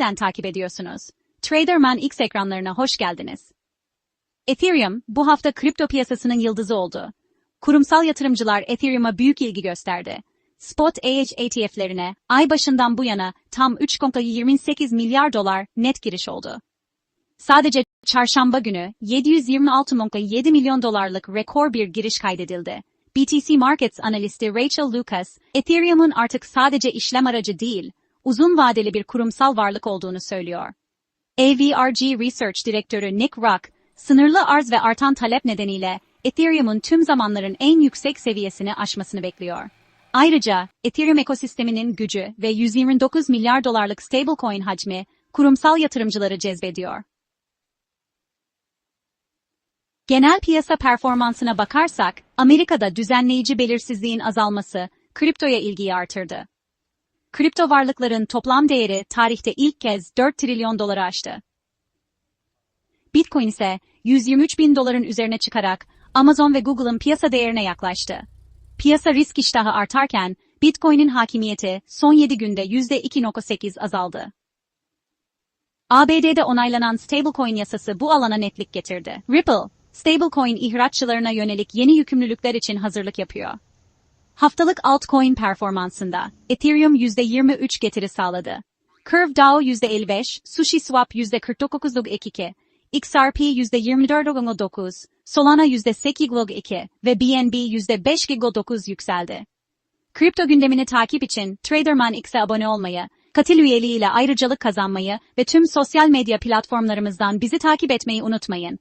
nereden takip ediyorsunuz? Traderman X ekranlarına hoş geldiniz. Ethereum, bu hafta kripto piyasasının yıldızı oldu. Kurumsal yatırımcılar Ethereum'a büyük ilgi gösterdi. Spot AH ETF'lerine ay başından bu yana tam 3.28 milyar dolar net giriş oldu. Sadece çarşamba günü 726.7 milyon dolarlık rekor bir giriş kaydedildi. BTC Markets analisti Rachel Lucas, Ethereum'un artık sadece işlem aracı değil, uzun vadeli bir kurumsal varlık olduğunu söylüyor. AVRG Research Direktörü Nick Rock, sınırlı arz ve artan talep nedeniyle Ethereum'un tüm zamanların en yüksek seviyesini aşmasını bekliyor. Ayrıca Ethereum ekosisteminin gücü ve 129 milyar dolarlık stablecoin hacmi kurumsal yatırımcıları cezbediyor. Genel piyasa performansına bakarsak, Amerika'da düzenleyici belirsizliğin azalması kriptoya ilgiyi artırdı. Kripto varlıkların toplam değeri tarihte ilk kez 4 trilyon doları aştı. Bitcoin ise 123 bin doların üzerine çıkarak Amazon ve Google'ın piyasa değerine yaklaştı. Piyasa risk iştahı artarken Bitcoin'in hakimiyeti son 7 günde %2.8 azaldı. ABD'de onaylanan stablecoin yasası bu alana netlik getirdi. Ripple, stablecoin ihraççılarına yönelik yeni yükümlülükler için hazırlık yapıyor. Haftalık altcoin performansında Ethereum %23 getiri sağladı. Curve DAO %55, SushiSwap %49.2, XRP %24.9, Solana %8.2 ve BNB %5.9 yükseldi. Kripto gündemini takip için Traderman X'e abone olmayı, katil üyeliğiyle ayrıcalık kazanmayı ve tüm sosyal medya platformlarımızdan bizi takip etmeyi unutmayın.